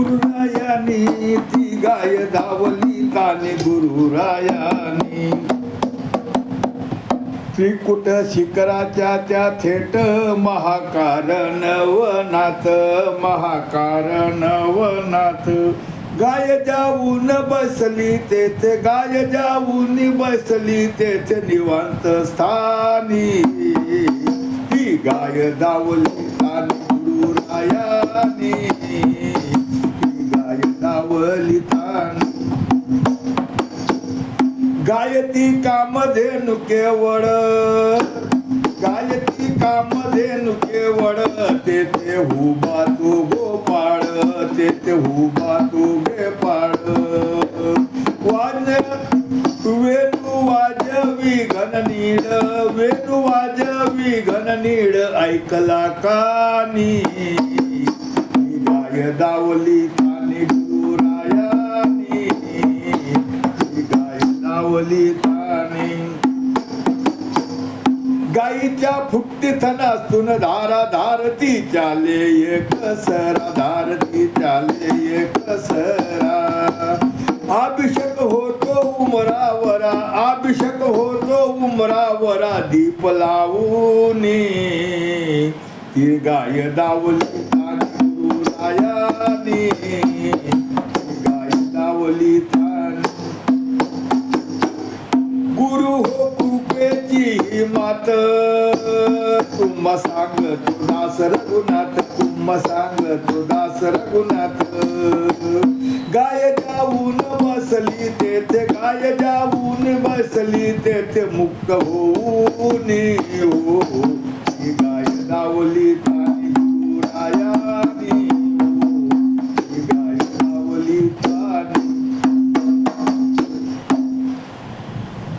गुरुरायानी ती गाय धावली ताने गुरुरायानी. त्रिकुट शिखराच्या त्या थेट महाकारण वनाथ महाकारण वनाथ गाय जाऊन बसली तेथे गाय जाऊन बसली तेथे निवांत स्थानी. ती गाय दावली ताने गुरुरायानी. गायती कामधेनु केवळ. गायती कामधेनु केवळ. तेथे हुबा तू गोपाळ. तेथे हुबा तू गोपाळ वाज वेणू वाजवी घन नीड वेणू वाजवी घन नीड ऐकला कानी गाय दावली दावली ताने गाईच्या फुट्टीत नसून धारा धारती चाले एक सरा धारती चाले एक सरा अभिषेक होतो उमरावरा अभिषेक होतो उमरावरा दीप लावून. ती गाय दावली गुरुराया कृपेची मात तुम्हा सांग तुदास रघुनाथ तुम्हा सांग तुदास रघुनाथ. गाय जाऊन बसली तेथे गाय जाऊन बसली तेथे मुक्त होऊन हो